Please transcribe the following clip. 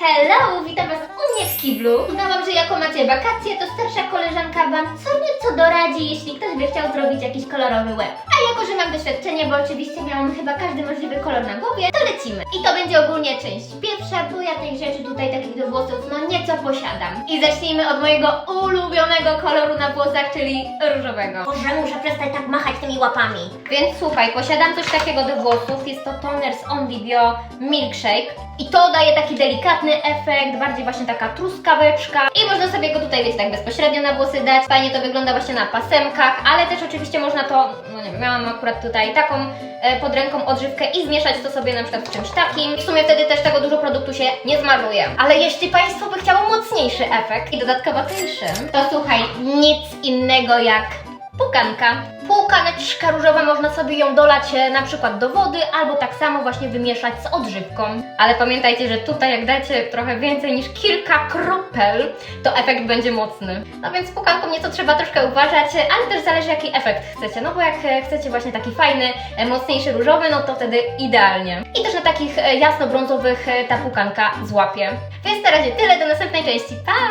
Hello, witam Was u mnie w kiblu. Uznałam, że jako macie wakacje, to starsza koleżanka Wam co nieco doradzi, jeśli ktoś by chciał zrobić jakiś kolorowy łeb. A jako, że mam doświadczenie, bo oczywiście miałam chyba każdy możliwy kolor na głowie, to lecimy. I to będzie ogólnie część pierwsza, bo ja tych rzeczy tutaj takich do włosów no nieco posiadam. I zacznijmy od mojego ulubionego koloru na włosach, czyli różowego. Boże, muszę przestać tak machać tymi łapami. Więc słuchaj, posiadam coś takiego do włosów. Jest to toner z On Video Milkshake. I to daje taki delikatny efekt, bardziej właśnie taka truskaweczka. I można sobie go tutaj, wiecie, tak bezpośrednio na włosy dać. Fajnie to wygląda właśnie na pasemkach, ale też oczywiście można to, no nie wiem, miałam akurat tutaj taką e, pod ręką odżywkę i zmieszać to sobie na przykład w czymś takim. W sumie wtedy też tego dużo produktu się nie zmarnuje. Ale jeśli Państwo by chciało mocniejszy efekt i dodatkowo tańszy, to słuchaj, nic innego jak Pukanka. Pukaneczka różowa, można sobie ją dolać e, na przykład do wody, albo tak samo właśnie wymieszać z odżywką. Ale pamiętajcie, że tutaj jak dacie trochę więcej niż kilka kropel, to efekt będzie mocny. No więc z pukanką nieco trzeba troszkę uważać, e, ale też zależy jaki efekt chcecie. No bo jak e, chcecie właśnie taki fajny, mocniejszy różowy, no to wtedy idealnie. I też na takich jasno-brązowych ta pukanka złapie. Więc na razie tyle, do następnej części. Pa!